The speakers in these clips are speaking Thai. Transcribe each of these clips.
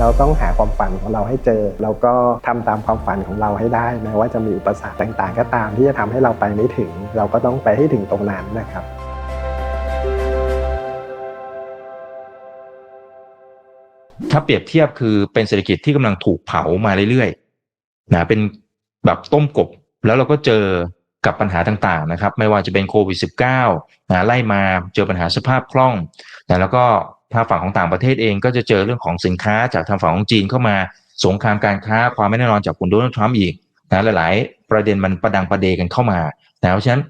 เราต้องหาความฝันของเราให้เจอ แล้วก็ทำตามความฝันของเราให้ได้แม้ว่าจะมีอุปสรรคต่างๆ ก็ตามที่จะทำให้เราไปไม่ถึง เราก็ต้องไปให้ถึงตรงนั้นนะครับถ้าเปรียบเทียบคือเป็นเศรษฐกิจที่กำลังถูกเผามาเรื่อยๆนะเป็นแบบต้มกบ แล้วเราก็เจอกับปัญหาต่างๆนะครับ ไม่ว่าจะเป็นโควิด -19 นะไล่มาเจอปัญหาสภาพคล่องนะแล้วก็ ถ้าฝั่งของต่างประเทศเองก็จะเจอเรื่องของสินค้าจากทางฝั่งของจีนเข้ามาสงครามการค้าความไม่แน่นอนจากคุณโดนัลด์ทรัมป์อีกนะหลาย ๆ ประเด็นมันประดังประเดกันเข้ามานะเพราะฉะนั้น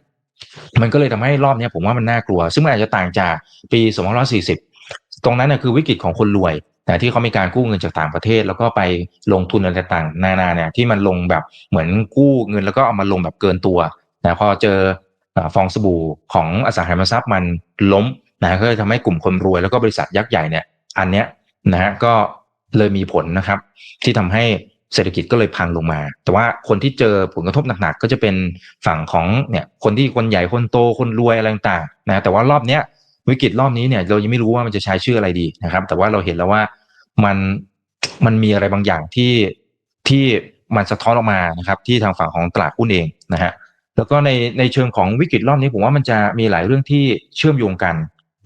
มันก็เลยทำให้รอบนี้ผมว่ามันน่ากลัว ซึ่งมันอาจจะต่างจากปี 2540 ตรงนั้นนะคือวิกฤตของคนรวยแต่ที่เขามีการกู้เงินจากต่างประเทศ แล้วก็ไปลงทุนอะไรต่างๆนานาเนี่ยที่มันลงแบบเหมือนกู้เงินแล้วก็เอามาลงแบบเกินตัวนะพอเจอฟองสบู่ของอสังหาริมทรัพย์มันล้ม นะก็เลยทำให้กลุ่มคนรวยแล้วก็บริษัทยักษ์ใหญ่เนี่ยอันเนี้ยนะฮะก็เลยมีผลนะครับ ที่ทำให้เศรษฐกิจก็เลยพังลงมา แต่ว่าคนที่เจอผลกระทบหนักๆก็จะเป็นฝั่งของเนี่ยคนที่คนใหญ่คนโตคนรวยอะไรต่างๆนะแต่ว่ารอบเนี้ยวิกฤตรอบนี้เนี่ยเรายังไม่รู้ว่ามันจะใช้ชื่ออะไรดีนะครับ แต่ว่าเราเห็นแล้วว่ามันมันมีอะไรบางอย่างที่ที่มันสะท้อนออกมานะครับ ที่ทางฝั่งของตลาดหุ้นเองนะฮะแล้วก็ในในเชิงของวิกฤตรอบนี้ผมว่ามันจะมีหลายเรื่องที่เชื่อมโยงกัน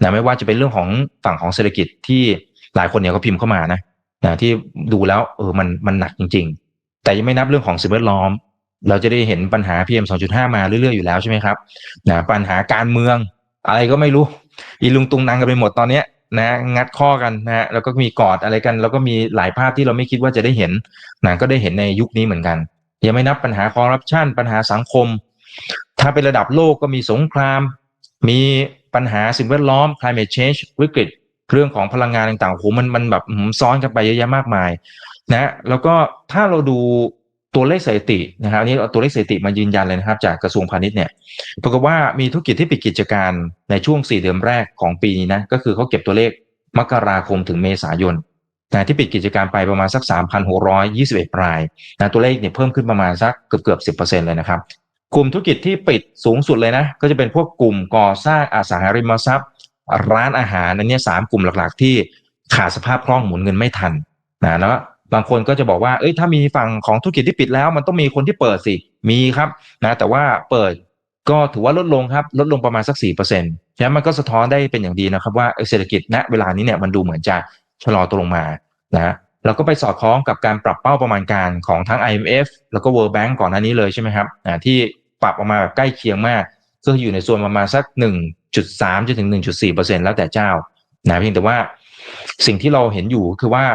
นะไม่ว่าจะเป็นเรื่องของฝั่งของเศรษฐกิจที่หลายคนเนี่ยก็พิมพ์เข้ามานะนะที่ดูแล้วเออมันมันหนักจริง ๆ แต่ยังไม่นับเรื่องของสิ่งแวดล้อม เราจะได้เห็นปัญหา PM 2.5 มาเรื่อยๆอยู่แล้วใช่ไหมครับนะปัญหาการเมือง อะไรก็ไม่รู้ อีลุงตุงนางกันไปหมดตอนเนี้ยนะงัดข้อกันนะแล้วก็มีกอดอะไรกัน แล้วก็มีหลายภาพที่เราไม่คิดว่าจะได้เห็นนะก็ได้เห็นในยุคนี้เหมือนกัน ยังไม่นับปัญหาคอร์รัปชันปัญหาสังคม ถ้าเป็นระดับโลกก็มีสงคราม มีปัญหาสิ่งแวดล้อม climate change วิกฤตเรื่องของพลังงานต่างๆโหมันมันแบบซ้อนกันไปเยอะแยะมากมายนะแล้วก็ถ้าเราดูตัวเลขสถิตินะครับนี้เอาตัวเลขสถิติมายืนยันเลยนะครับ จากกระทรวงพาณิชย์เนี่ยปรากฏว่ามีธุรกิจที่ปิดกิจการในช่วง4เดือนแรกของปีนี้นะก็คือเขาเก็บตัวเลขมกราคมถึงเมษายนนะที่ปิดกิจการไปประมาณสัก 3,621รายนะตัวเลขเนี่ยเพิ่มขึ้นประมาณสักเกือบเกือบ10%เลยนะครับ กลุ่มธุรกิจที่ปิดสูงสุดเลยนะ ก็จะเป็นพวกกลุ่มก่อสร้างอสังหาริมทรัพย์ ร้านอาหารอันนี้สามกลุ่มหลักๆ ที่ขาดสภาพคล่องหมุนเงินไม่ทันนะแล้วบางคนก็จะบอกว่าเอ้ยถ้ามีฝั่งของธุรกิจที่ปิดแล้ว มันต้องมีคนที่เปิดสิมีครับนะแต่ว่าเปิดก็ถือว่าลดลงครับลดลงประมาณสักสี่เปอร์เซ็นต์ฉะนั้นมันก็สะท้อนได้เป็นอย่างดีนะครับว่าเศรษฐกิจณเวลานี้เนี่ยมันดูเหมือนจะชะลอตัวลงมานะเราก็ไปสอดคล้องกับการปรับเป้าประมาณการของทั้ง IMF แล้วก็ World Bank ก่อนหน้านี้เลยใช่ไหมครับที่ ปรับออกมาแบบใกล้เคียงมาก ก็อยู่ในส่วนประมาณสัก 1.3จนถึง 1.4%แล้วแต่เจ้านะเพียงแต่ว่าสิ่งที่เราเห็นอยู่คือว่า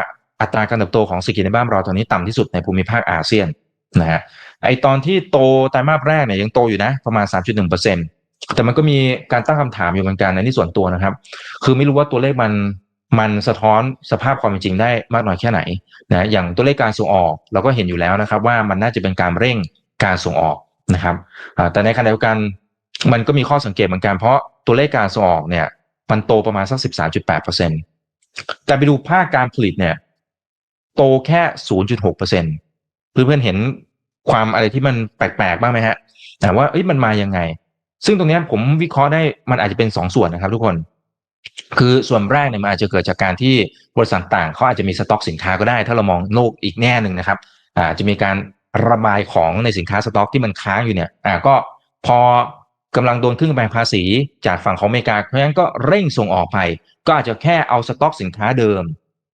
อัตราการเติบโตของเศรษฐกิจในบ้านเราตอนนี้ต่ำที่สุดในภูมิภาคอาเซียนนะฮะไอตอนที่โตไตรมาสแรกเนี่ยยังโตอยู่นะประมาณ 3.1%แต่มันก็มีการตั้งคำถามอยู่เหมือนกันในที่ส่วนตัวนะครับ คือไม่รู้ว่าตัวเลขมันมันสะท้อนสภาพความเป็นจริงได้มากน้อยแค่ไหนนะอย่างตัวเลขการส่งออก เราก็เห็นอยู่แล้วนะครับ ว่ามันน่าจะเป็นการเร่งการส่งออก นะครับแต่ในขณะเดียวกันมันก็มีข้อสังเกตเหมือนกัน เพราะตัวเลขการส่งออกเนี่ยมันโตประมาณสักสิบสาจุดแปดเปอร์เซ็นแต่ไปดูภาคการผลิตเนี่ย โตแค่ศูนย์จุดหกเปอร์เซ็นเพื่อนๆเห็นความอะไรที่มันแปลกๆบ้างไหมฮะแต่ว่าเอ้ยมันมายังไง ซึ่งตรงนี้ผมวิเคราะห์ได้มันอาจจะเป็นสองส่วนนะครับ ทุกคน คือส่วนแรกเนี่ยมันอาจจะเกิดจากการที่บริษัทต่างเขาอาจจะมีสต็อกสินค้าก็ได้ ถ้าเรามองโลกอีกแง่หนึ่งนะครับอาจจะมีการ ระบายของในสินค้าสต็อกที่มันค้างอยู่เนี่ยอ่าก็พอกำลังโดนขึ้นกำแพงภาษีจากฝั่งของอเมริกา เพราะฉะนั้นก็เร่งส่งออกไป ก็อาจจะแค่เอาสต็อกสินค้าเดิม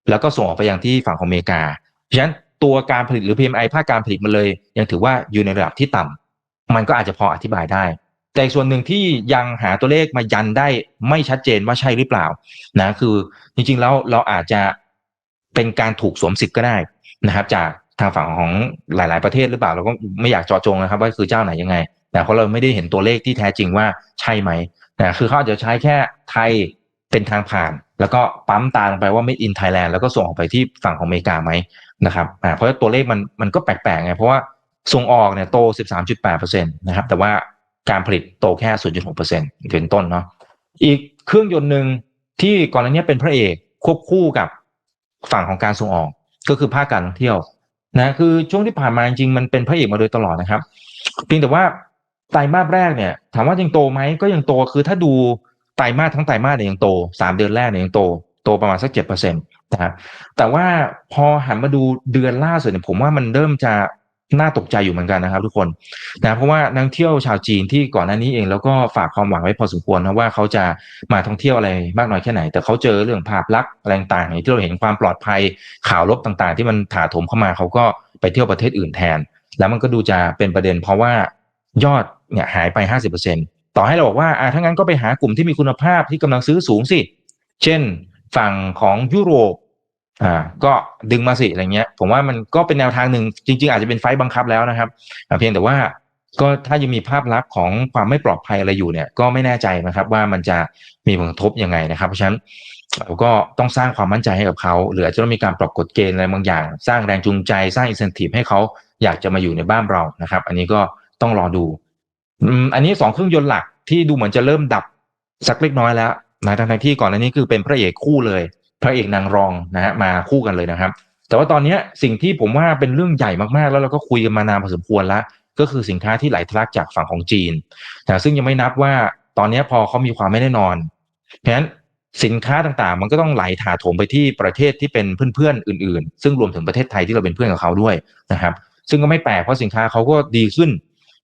แล้วก็ส่งออกไปยังที่ฝั่งของอเมริกา เพราะฉะนั้นตัวการผลิตหรือ PMI ภาคการผลิตมันเลย ยังถือว่าอยู่ในระดับที่ต่ำมันก็อาจจะพออธิบายได้ แต่ส่วนหนึ่งที่ยังหาตัวเลขมายันได้ไม่ชัดเจนว่าใช่หรือเปล่านะคือจริงๆแล้วเราอาจจะเป็นการถูกสวมสิทธิ์ก็ได้นะครับ จาก ทางฝั่งของหลาย ๆประเทศหรือเปล่าเราก็ไม่อยากเจาะจงนะครับ ว่าคือเจ้าไหนยังไงนะเพราะเราไม่ได้เห็นตัวเลขที่แท้จริงว่าใช่ไหมนะคือเขาอาจจะใช้แค่ไทยเป็นทางผ่าน แล้วก็ปั๊มตาลงไปว่าไม่อินไทยแลนด์แล้วก็ส่งออกไปที่ฝั่งของอเมริกาไหมนะครับเพราะตัวเลขมันมันก็แปลกๆไงเพราะว่าส่งออกเนี่ยโต 13.8%นะครับแต่ว่าการผลิตโตแค่ 0.6%เป็นต้นเนาะอีกเครื่องยนต์หนึ่งที่ก่อนหน้านี้เป็นพระเอกควบคู่กับฝั่งของการส่งออก ก็คือภาคการท่องเที่ยว นะคือช่วงที่ผ่านมาจริงมันเป็นพระเอกมาโดยตลอดนะครับเพียงแต่ว่าไตรมาสแรกเนี่ย ถามว่ายังโตไหมก็ยังโตคือถ้าดูไตรมาสทั้งไตรมาสเนี่ยยังโตสามเดือนแรกเนี่ยยังโตโตประมาณสักเจ็ดเปอร์เซ็นต์นะครับแต่ว่าพอหันมาดูเดือนล่าสุดเนี่ยผมว่ามันเริ่มจะ น่าตกใจอยู่เหมือนกันนะครับ ทุกคนนะเพราะว่านักเที่ยวชาวจีนที่ก่อนหน้านี้เองแล้วก็ฝากความหวังไว้พอสมควรนะว่าเขาจะมาท่องเที่ยวอะไรมากน้อยแค่ไหน แต่เขาเจอเรื่องภาพลักษณ์อะไรต่างๆอย่างที่เราเห็นความปลอดภัยข่าวลบต่างๆ ที่มันถาโถมเข้ามาเขาก็ไปเที่ยวประเทศอื่นแทน แล้วมันก็ดูจะเป็นประเด็น เพราะว่ายอดเนี่ยหายไป 50%ต่อให้เราบอกว่าอ่าถ้างั้นก็ไปหากลุ่มที่มีคุณภาพที่กำลังซื้อสูงสิ เช่น ฝั่งของยุโรป อ่า ก็ดึงมาสิอะไรเงี้ย ผมว่ามันก็เป็นแนวทางหนึ่งจริง ๆ อาจจะเป็นไฟบังคับแล้วนะครับเพียงแต่ว่าก็ถ้ายังมีภาพลักษณ์ของความไม่ปลอดภัยอะไรอยู่เนี่ย ก็ไม่แน่ใจนะครับ ว่ามันจะมีผลกระทบยังไงนะครับ เพราะฉะนั้นเราก็ต้องสร้างความมั่นใจให้กับเขาหรืออาจจะต้องมีการปรับกฎเกณฑ์อะไรบางอย่าง สร้างแรงจูงใจสร้างอินเซนティブให้เขาอยากจะมาอยู่ในบ้านเรานะครับ อันนี้ก็ต้องรอดูอันนี้สองเครื่องยนต์หลักที่ดูเหมือนจะเริ่มดับสักเล็กน้อยแล้วนะทั้งที่ก่อนอันนี้คือเป็นพระเอกคู่เลย พระเอกนางรองนะฮะมาคู่กันเลยนะครับ แต่ว่าตอนนี้สิ่งที่ผมว่าเป็นเรื่องใหญ่มากๆ แล้วเราก็คุยกันมานานพอสมควรล้วก็คือสินค้าที่ไหลทะลักจากฝั่งของจีนนะซึ่งยังไม่นับว่าตอนนี้พอเขามีความไม่แน่นอนเพราะฉะนั้นสินค้าต่างๆ มันก็ต้องไหลถาโถมไปที่ประเทศที่เป็นเพื่อนๆอื่น ๆ ซึ่งรวมถึงประเทศไทยที่เราเป็นเพื่อนกับเขาด้วยนะครับ ซึ่งก็ไม่แปลกเพราะสินค้าเขาก็ดีขึ้น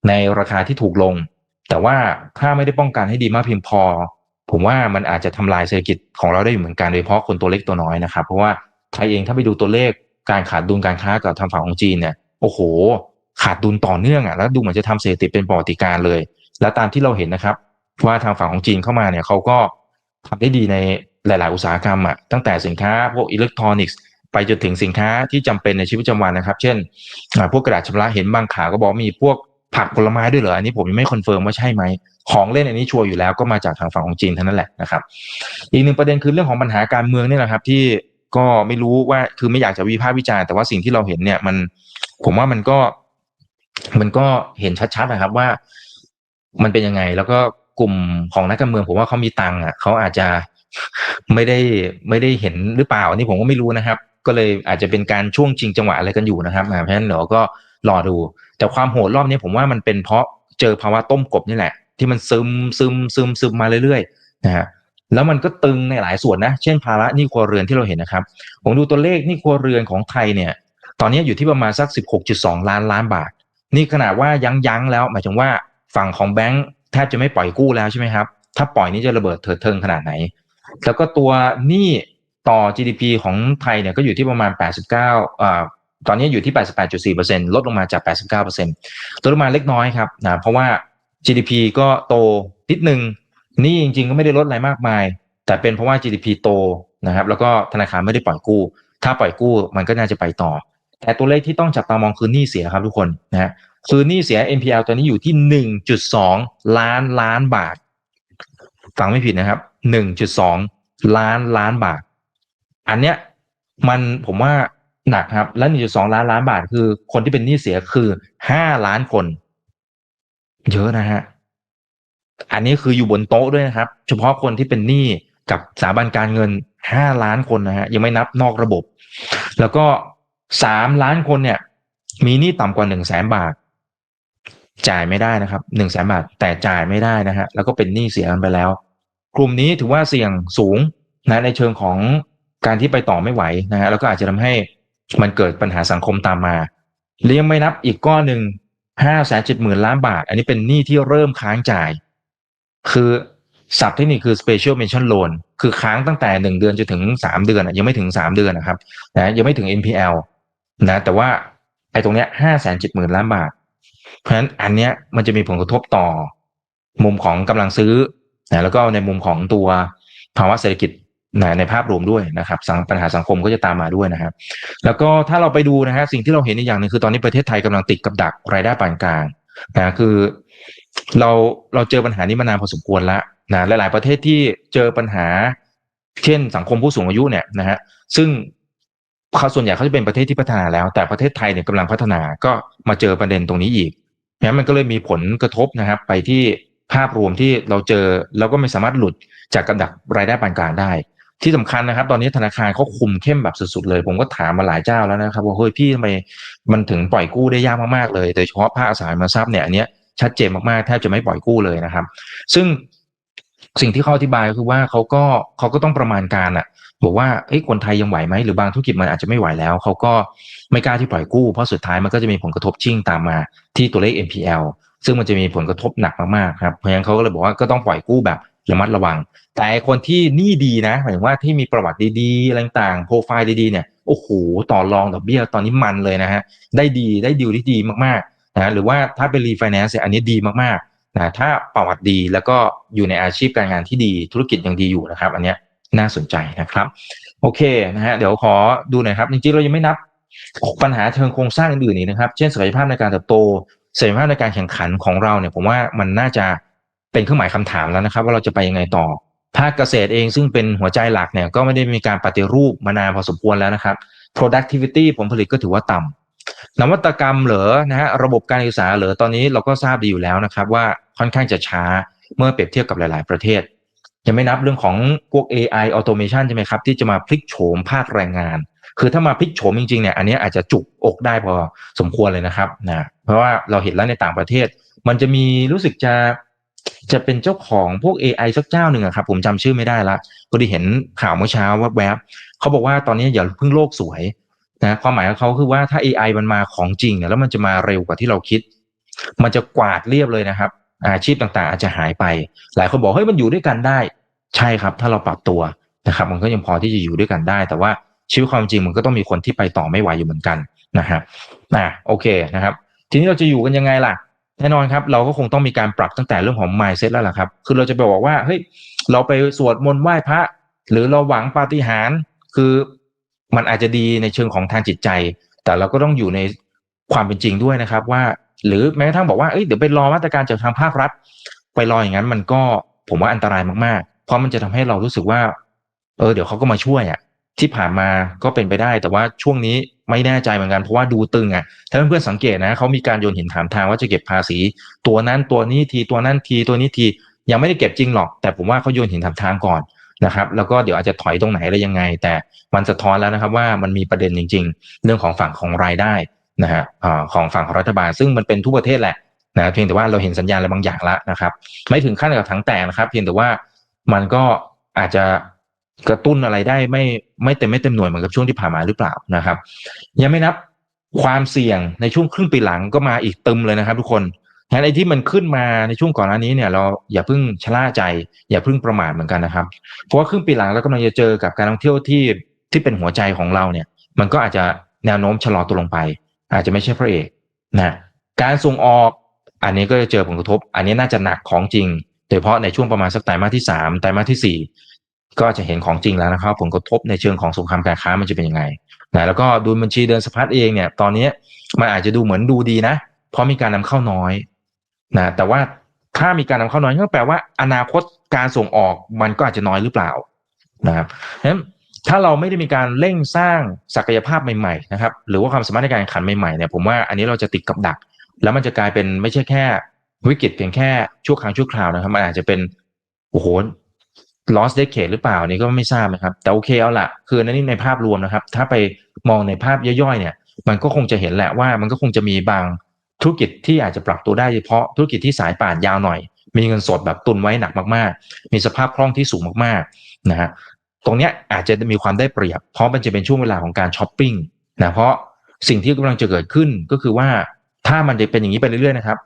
ในราคาที่ถูกลง แต่ว่าถ้าไม่ได้ป้องกันให้ดีมากเพียงพอ ผมว่ามันอาจจะทำลายเศรษฐกิจของเราได้อยู่เหมือนกันโดยเฉพาะคนตัวเล็กตัวน้อยนะครับ เพราะว่าไทยเองถ้าไปดูตัวเลขการขาดดุลการค้ากับทางฝั่งของจีนเนี่ยโอ้โห ขาดดุลต่อเนื่องอะแล้วดูเหมือนจะทำเศรษฐกิจเป็นปกติการเลย และตามที่เราเห็นนะครับว่าทางฝั่งของจีนเข้ามาเนี่ยเขาก็ทำได้ดีในหลาย ๆ อุตสาหกรรมอะตั้งแต่สินค้าพวกอิเล็กทรอนิกส์ไปจนถึงสินค้าที่จำเป็นในชีวิตประจำวันนะครับ เช่น พวกกระดาษชำระเห็นบางข่าวก็บอกมีพวก ผักผลไม้ด้วยเหรออันนี้ผมยังไม่คอนเฟิร์มว่าใช่ไหมของเล่นอันนี้ชัวร์อยู่แล้วก็มาจากทางฝั่งของจีนเท่านั้นแหละนะครับ อีกหนึ่งประเด็นคือเรื่องของปัญหาการเมืองนี่แหละครับ ที่ก็ไม่รู้ว่าคือไม่อยากจะวิพากษ์วิจารณ์แต่ว่าสิ่งที่เราเห็นเนี่ยมันผมว่ามันก็มันก็เห็นชัดๆนะครับว่ามันเป็นยังไง แล้วก็กลุ่มของนักการเมือง ผมว่าเขามีตังค์อะเขาอาจจะไม่ได้ไม่ได้เห็นหรือเปล่าอันนี้ผมก็ไม่รู้นะครับ ก็เลยอาจจะเป็นการช่วงจริงจังหวะอะไรกันอยู่นะครับเพราะฉะนั้นเดี๋ยวก็ รอดู แต่ความโหดรอบนี้ผมว่ามันเป็นเพราะเจอภาวะต้มกบนี่แหละ ที่มันซึมซึมซึมซึมมาเรื่อยๆนะฮะแล้วมันก็ตึงในหลายส่วนนะ เช่นภาระหนี้ครัวเรือนที่เราเห็นนะครับ ผมดูตัวเลขหนี้ครัวเรือนของไทยเนี่ย ตอนนี้อยู่ที่ประมาณสัก 16.2 ล้านล้านบาท นี่ขนาดว่ายั้งยั้งแล้ว หมายถึงว่าฝั่งของแบงก์แทบจะไม่ปล่อยกู้แล้วใช่ไหมครับ ถ้าปล่อยนี่จะระเบิดเถิดเทิงขนาดไหน แล้วก็ตัวหนี้ต่อ GDP ของไทยเนี่ยก็อยู่ที่ประมาณ 89อ่า ตอนนี้อยู่ที่ 88.4%ลดลงมาจาก 89%ลดลงมาเล็กน้อยครับนะเพราะว่า GDP ก็โตนิดนึงนี่จริงๆก็ไม่ได้ลดอะไรมากมาย แต่เป็นเพราะว่า GDP โตนะครับแล้วก็ธนาคารไม่ได้ปล่อยกู้ ถ้าปล่อยกู้มันก็น่าจะไปต่อ แต่ตัวเลขที่ต้องจับตามองคือหนี้เสียครับทุกคนนะฮะคือหนี้เสีย NPL ตัวนี้อยู่ที่ 1.2 ล้านล้านบาท ฟังไม่ผิดนะครับ 1.2 ล้านล้านบาท อันเนี้ยมันผมว่า หนักครับ และ 1.2 ล้านล้านบาทคือ คนที่เป็นหนี้เสียคือ 5 ล้านคน เยอะนะฮะ อันนี้คืออยู่บนโต๊ะด้วยนะครับ เฉพาะคนที่เป็นหนี้กับสถาบันการเงิน 5 ล้านคนนะฮะ ยังไม่นับนอกระบบ แล้วก็ 3 ล้านคนเนี่ย มีหนี้ต่ำกว่า 1 0 0 0 0แสนบาท จ่ายไม่ได้นะครับ 1 0 0 0 0แสนบาท แต่จ่ายไม่ได้นะฮะ แล้วก็เป็นหนี้เสียกันไปแล้ว กลุ่มนี้ถือว่าเสี่ยงสูงนะในเชิงของการที่ไปต่อไม่ไหวนะฮะ แล้วก็อาจจะทำให้ มันเกิดปัญหาสังคมตามมาเลี้ยงไม่นับอีกก้อนหนึ่งห้าแสนเจ็ดหมื่นล้านบาท อันนี้เป็นหนี้ที่เริ่มค้างจ่าย คือศัพท์เทคนิคคือ special mention loan คือค้างตั้งแต่หนึ่งเดือนจนถึงสามเดือนยังไม่ถึงสามเดือนนะครับนะยังไม่ถึง NPL นะแต่ว่าไอ้ตรงเนี้ยห้าแสนเจ็ดหมื่นล้านบาท เพราะฉะนั้นอันเนี้ยมันจะมีผลกระทบต่อ มุมของกำลังซื้อนะแล้วก็ในมุมของตัวภาวะเศรษฐกิจ นะในภาพรวมด้วยนะครับปัญหาสังคมก็จะตามมาด้วยนะครับ แล้วก็ถ้าเราไปดูนะฮะสิ่งที่เราเห็นอีกอย่างหนึ่งคือตอนนี้ประเทศไทยกำลังติดกับดักรายได้ปานกลางนะคือเราเราเจอปัญหานี้มานานพอสมควรแล้วนะหลาย ๆ ประเทศที่เจอปัญหา เช่น สังคมผู้สูงอายุเนี่ยนะฮะซึ่งเขาส่วนใหญ่เขาจะเป็นประเทศที่พัฒนาแล้ว แต่ประเทศไทยเนี่ยกำลังพัฒนาก็มาเจอประเด็นตรงนี้อีกงั้นมันก็เลยมีผลกระทบนะครับ ไปที่ภาพรวมที่เราเจอแล้วก็ไม่สามารถหลุดจากกระดับรายได้ปานกลางได้ ที่สำคัญนะครับ ตอนนี้ธนาคารเขาคุมเข้มแบบสุดๆเลย ผมก็ถามมาหลายเจ้าแล้วนะครับ ว่าเฮ้ยพี่ทำไมมันถึงปล่อยกู้ได้ยากมากๆเลยโดยเฉพาะภาคอสังหาริมทรัพย์เนี่ยอันเนี้ยชัดเจนมากๆแทบจะไม่ปล่อยกู้เลยนะครับ ซึ่งสิ่งที่เขาอธิบายก็คือว่าเขาก็เขาก็ต้องประมาณการอะบอกว่าเอ้ยคนไทยยังไหวไหมหรือบางธุรกิจมันอาจจะไม่ไหวแล้วเขาก็ไม่กล้าที่ปล่อยกู้เพราะสุดท้ายมันก็จะมีผลกระทบชิ่งตามมาที่ตัวเลข NPL ซึ่งมันจะมีผลกระทบหนักมากๆครับเพราะฉะนั้นเขาก็เลยบอกว่าก็ต้องปล่อยกู้แบบ ระมัดระวัง แต่คนที่หนี่ดีนะหมายถึงว่าที่มีประวัติดีๆอะไรต่างๆโปรไฟล์ดีๆเนี่ยโอ้โหต่อรองดอกเบี้ยตอนนี้มันเลยนะฮะได้ดีได้ดีลที่ดีมากๆนะหรือว่าถ้าเป็นรีไฟแนนซ์อันนี้ดีมากๆนะถ้าประวัติดีแล้วก็อยู่ในอาชีพการงานที่ดีธุรกิจยังดีอยู่นะครับ อันเนี้ยน่าสนใจนะครับ โอเคนะฮะเดี๋ยวขอดูหน่อยครับจริงๆเรายังไม่นับปัญหาเชิงโครงสร้างอื่นๆอีกนะครับ เช่นศักยภาพในการเติบโตศักยภาพในการแข่งขันของเราเนี่ยผมว่ามันน่าจะ เป็นเครื่องหมายคำถามแล้วนะครับ ว่าเราจะไปยังไงต่อ ภาคเกษตรเองซึ่งเป็นหัวใจหลักเนี่ยก็ไม่ได้มีการปฏิรูปมานานพอสมควรแล้วนะครับ productivity ผลผลิตก็ถือว่าต่ำนวัตกรรมเหรอนะฮะระบบการศึกษาเหรอตอนนี้เราก็ทราบดีอยู่แล้วนะครับ ว่าค่อนข้างจะช้าเมื่อเปรียบเทียบกับหลาย ๆ ประเทศยังไม่นับเรื่องของพวก AI automation ใช่ไหมครับ ที่จะมาพลิกโฉมภาคแรงงาน คือถ้ามาพลิกโฉมจริง ๆ เนี่ยอันนี้อาจจะจุกอกได้พอสมควรเลยนะครับนะเพราะว่าเราเห็นแล้วในต่างประเทศ มันจะมีรู้สึกจะ จะเป็นเจ้าของพวก AI สักเจ้าหนึ่งอะครับผมจำชื่อไม่ได้ละพอดีเห็นข่าวเมื่อเช้าว่าแวบเขาบอกว่าตอนนี้อย่าเพิ่งโลกสวยนะความหมายของเขาคือว่าถ้า AI มันมาของจริงเนี่ยแล้วมันจะมาเร็วกว่าที่เราคิด มันจะกวาดเรียบเลยนะครับ อาชีพต่างๆ อาจจะหายไป หลายคนบอกเฮ้ยมันอยู่ด้วยกันได้ ใช่ครับ ถ้าเราปรับตัวนะครับมันก็ยังพอที่จะอยู่ด้วยกันได้ แต่ว่าชีวิตความจริงมันก็ต้องมีคนที่ไปต่อไม่ไหวอยู่เหมือนกันนะครับอ่าโอเคนะครับ ทีนี้เราจะอยู่กันยังไงล่ะ แน่นอนครับ เราก็คงต้องมีการปรับตั้งแต่เรื่องของ mindset แล้วล่ะครับ คือเราจะไปบอกว่าเฮ้ยเราไปสวดมนต์ไหว้พระ หรือเราหวังปาฏิหาริย์คือมันอาจจะดีในเชิงของทางจิตใจ แต่เราก็ต้องอยู่ในความเป็นจริงด้วยนะครับ ว่า หรือแม้กระทั่งบอกว่าเอ้ยเดี๋ยวไปรอมาตรการจากทางภาครัฐ ไปรออย่างนั้นมันก็ผมว่าอันตรายมากๆ เพราะมันจะทำให้เรารู้สึกว่า เออเดี๋ยวเขาก็มาช่วยอะ ที่ผ่านมาก็เป็นไปได้ แต่ว่าช่วงนี้ไม่แน่ใจเหมือนกันเพราะว่าดูตึงอะถ้าเพื่อนๆสังเกตนะเขามีการโยนหินถามทางว่าจะเก็บภาษี ตัวนั้นตัวนี้ทีตัวนั้นทีตัวนี้ทียังไม่ได้เก็บจริงหรอก แต่ผมว่าเขาโยนหินถามทางก่อนนะครับแล้วก็เดี๋ยวอาจจะถอยตรงไหนอะไรยังไง แต่มันสะท้อนแล้วนะครับว่ามันมีประเด็นจริง ๆ เรื่องของฝั่งของรายได้นะฮะของฝั่งของรัฐบาล ซึ่งมันเป็นทุกประเทศแหละนะเพียงแต่ว่าเราเห็นสัญญาณอะไรบางอย่างแล้วนะครับ ไม่ถึงขั้นกับถังแตกนะครับ เพียงแต่ว่ามันก็อาจจะ กระตุ้นอะไรได้ไม่ไม่เต็มไม่เต็มหน่วยเหมือนกับช่วงที่ผ่านมาหรือเปล่านะครับ ยังไม่นับความเสี่ยงในช่วงครึ่งปีหลังก็มาอีกตึมเลยนะครับ ทุกคนงั้นไอ้ที่มันขึ้นมาในช่วงก่อนหน้านี้เนี่ยเราอย่าเพิ่งชะล่าใจ อย่าเพิ่งประมาทเหมือนกันนะครับ เพราะว่าครึ่งปีหลังเรากำลังจะเจอกับการท่องเที่ยวที่ที่เป็นหัวใจของเราเนี่ย มันก็อาจจะแนวโน้มชะลอตัวลงไป อาจจะไม่ใช่พระเอกนะการส่งออกอันนี้ก็จะเจอผลกระทบ อันนี้น่าจะหนักของจริง โดยเฉพาะในช่วงประมาณสักไตรมาสที่สามไตรมาสที่สี่ ก็จะเห็นของจริงแล้วนะครับ ผลกระทบในเชิงของสงครามการค้ามันจะเป็นยังไงนะแล้วก็ดูบัญชีเดินสะพัดเองเนี่ย ตอนนี้มันอาจจะดูเหมือนดูดีนะ เพราะมีการนำเข้าน้อยนะแต่ว่าถ้ามีการนำเข้าน้อยก็แปลว่า อนาคตการส่งออกมันก็อาจจะน้อยหรือเปล่านะครับฉะนั้นถ้าเราไม่ได้มีการเร่งสร้างศักยภาพใหม่ๆนะครับ หรือว่าความสามารถในการแข่งขันใหม่ๆเนี่ยผมว่าอันนี้เราจะติดกับดัก แล้วมันจะกลายเป็นไม่ใช่แค่วิกฤตเพียงแค่ชั่วครั้งชั่วคราวนะครับ มันอาจจะเป็นโอ้โห lost decade หรือเปล่านี่ก็ไม่ทราบนะครับ แต่โอเคเอาละคือนั่นนี่ในภาพรวมนะครับ ถ้าไปมองในภาพย่อยๆเนี่ย มันก็คงจะเห็นแหละว่ามันก็คงจะมีบางธุรกิจที่อาจจะปรับตัวได้เฉพาะธุรกิจที่สายป่านยาวหน่อย มีเงินสดแบบตุนไว้หนักมากๆ มีสภาพคล่องที่สูงมากๆนะฮะตรงเนี้ยอาจจะมีความได้เปรียบ เพราะมันจะเป็นช่วงเวลาของการช้อปปิ้งนะเพราะสิ่งที่กำลังจะเกิดขึ้นก็คือว่าถ้ามันจะเป็นอย่างนี้ไปเรื่อยๆนะครับ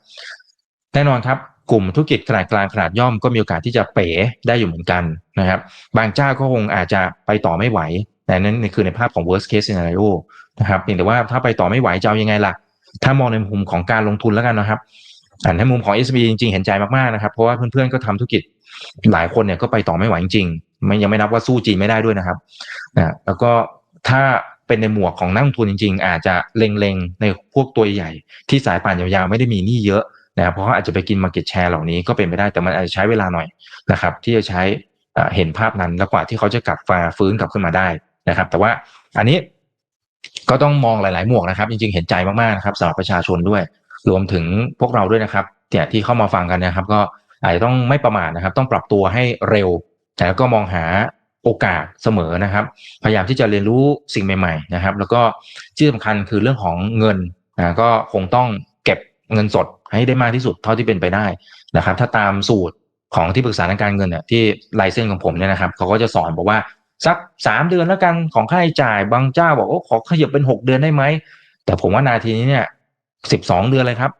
แน่นอนครับ กลุ่มธุรกิจขนาดกลางขนาดย่อมก็มีโอกาสที่จะเป๋ได้อยู่เหมือนกันนะครับ บางเจ้าก็คงอาจจะไปต่อไม่ไหวแต่นั้นคือในภาพของ worst case scenario นะครับเพียงแต่ว่าถ้าไปต่อไม่ไหวจะเอายังไงล่ะ ถ้ามองในมุมของการลงทุนแล้วกันนะครับอันในมุมของ SB จริงๆ เห็นใจมากๆนะครับ เพราะว่าเพื่อนๆ ก็ทำธุรกิจหลายคนเนี่ยก็ไปต่อไม่ไหวจริงๆไม่ยังไม่นับว่าสู้จีนไม่ได้ด้วยนะครับนะแล้วก็ถ้าเป็นในหมวกของนักลงทุนจริง ๆ อาจจะเล็งๆ ในพวกตัวใหญ่ที่สายป่านยาวๆ ไม่ได้มีหนี้เยอะ นะเพราะเขาอาจจะไปกิน market share เหล่านี้ก็เป็นไปได้แต่มันอาจจะใช้เวลาหน่อยนะครับ ที่จะใช้เห็นภาพนั้นแล้วกว่าที่เขาจะกลับฟ้าฟื้นกลับขึ้นมาได้นะครับ แต่ว่าอันนี้ก็ต้องมองหลาย ๆ หมวกนะครับ จริง ๆ เห็นใจมาก ๆ นะครับสำหรับประชาชนด้วย รวมถึงพวกเราด้วยนะครับเนี่ยที่เข้ามาฟังกันนะครับ ก็อาจจะต้องไม่ประมาทนะครับ ต้องปรับตัวให้เร็ว แต่ก็มองหาโอกาสเสมอนะครับ พยายามที่จะเรียนรู้สิ่งใหม่ ๆ นะครับ แล้วก็ที่สำคัญคือเรื่องของเงินนะก็คงต้องเก็บเงินสด ให้ได้มากที่สุดเท่าที่เป็นไปได้นะครับ ถ้าตามสูตรของที่ปรึกษาทางการเงินเนี่ยที่ลายเส้นของผมเนี่ยนะครับเขาก็จะสอนบอกว่าสักสามเดือนแล้วกันของค่าใช้จ่ายบางเจ้าบอกว่าขอขยับเป็นหกเดือนได้ไหมแต่ผมว่านาทีนี้เนี่ยสิบสองเดือนเลยครับ